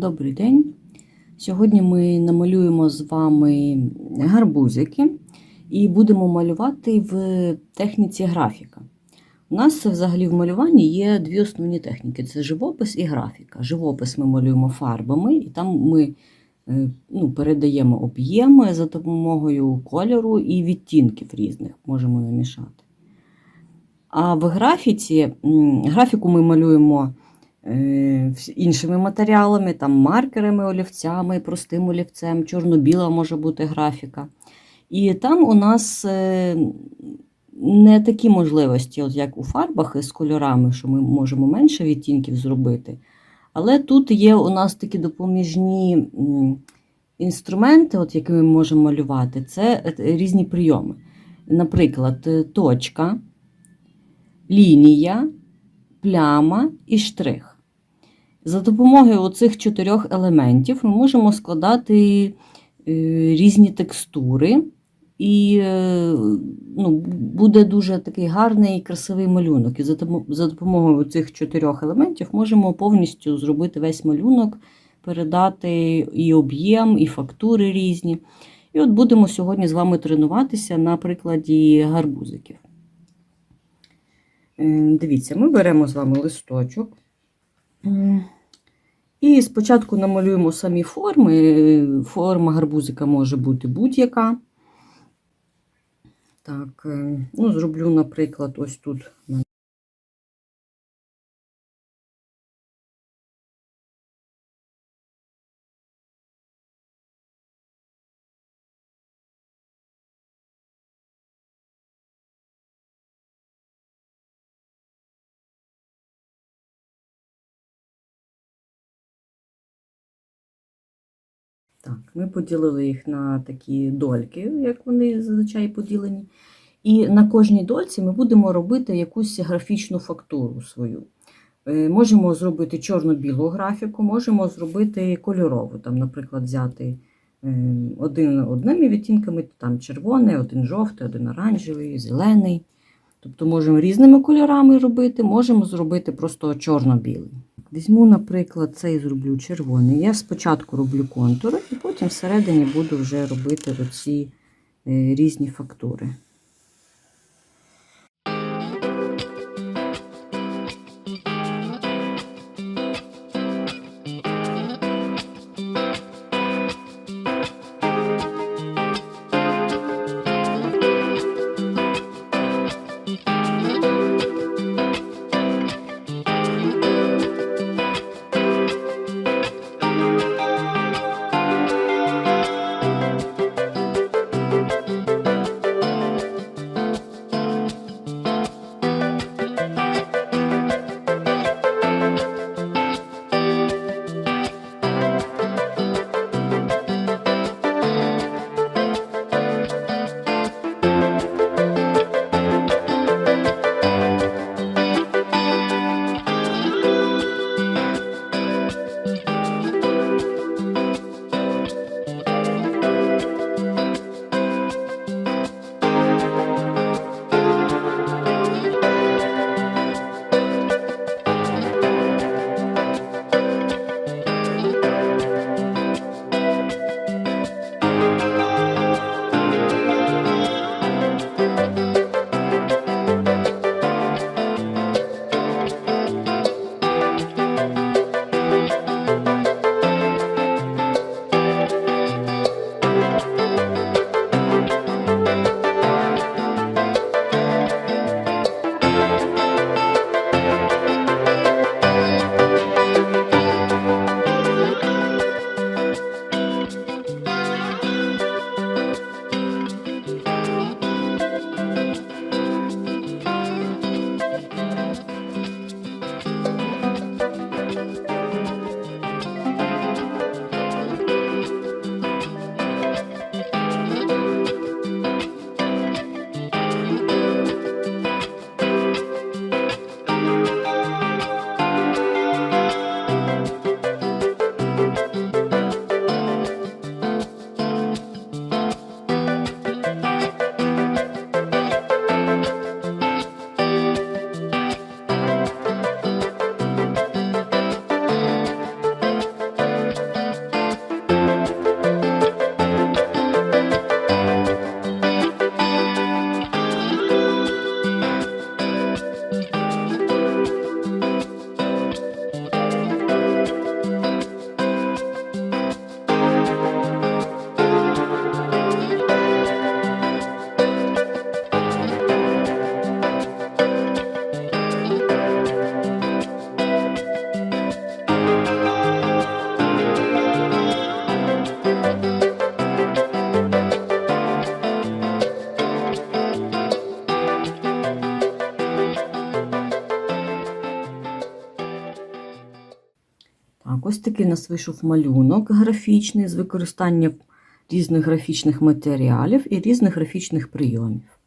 Добрий день. Сьогодні ми намалюємо з вами гарбузики і будемо малювати в техніці графіка. У нас взагалі в малюванні є дві основні техніки: це живопис і графіка. Живопис ми малюємо фарбами, і там ми е, ну, передаємо об'єми за допомогою кольору і відтінків різних можемо намішати. А в графіці графіку ми малюємо іншими матеріалами, там маркерами, олівцями, простим олівцем, чорно-біла може бути графіка. І там у нас е, не такі можливості, от як у фарбах з кольорами, що ми можемо менше відтінків зробити. Але тут є у нас такі допоміжні інструменти, от якими ми можемо малювати, це е, різні прийоми. Наприклад, е, точка, лінія, пляма і штрих. За допомогою оцих чотирьох елементів ми можемо складати е, різні текстури, і е, ну, буде дуже такий гарний і красивий малюнок. І за допомогою цих чотирьох елементів можемо повністю зробити весь малюнок, передати і об'єм, і фактури різні. І от будемо сьогодні з вами тренуватися на прикладі гарбузиків. Е, Дивіться, ми беремо з вами листочок. І спочатку намалюємо самі форми. Форма гарбузика може бути будь-яка. Так, е, ну, зроблю, наприклад, ось тут. Так, ми поділили їх на такі дольки, як вони зазвичай поділені. І на кожній дольці ми будемо робити якусь графічну фактуру свою. Е, Можемо зробити чорно-білу графіку, можемо зробити кольорову, там, наприклад, взяти е, один одними відтінками, там червоний, один жовтий, один оранжевий, зелений. Тобто можемо різними кольорами робити, можемо зробити просто чорно-білий. Візьму, наприклад, цей зроблю червоний. Я спочатку роблю контури, і потім всередині буду вже робити оці е, різні фактури. Так, ось такий у нас вийшов малюнок графічний з використанням різних графічних матеріалів і різних графічних прийомів.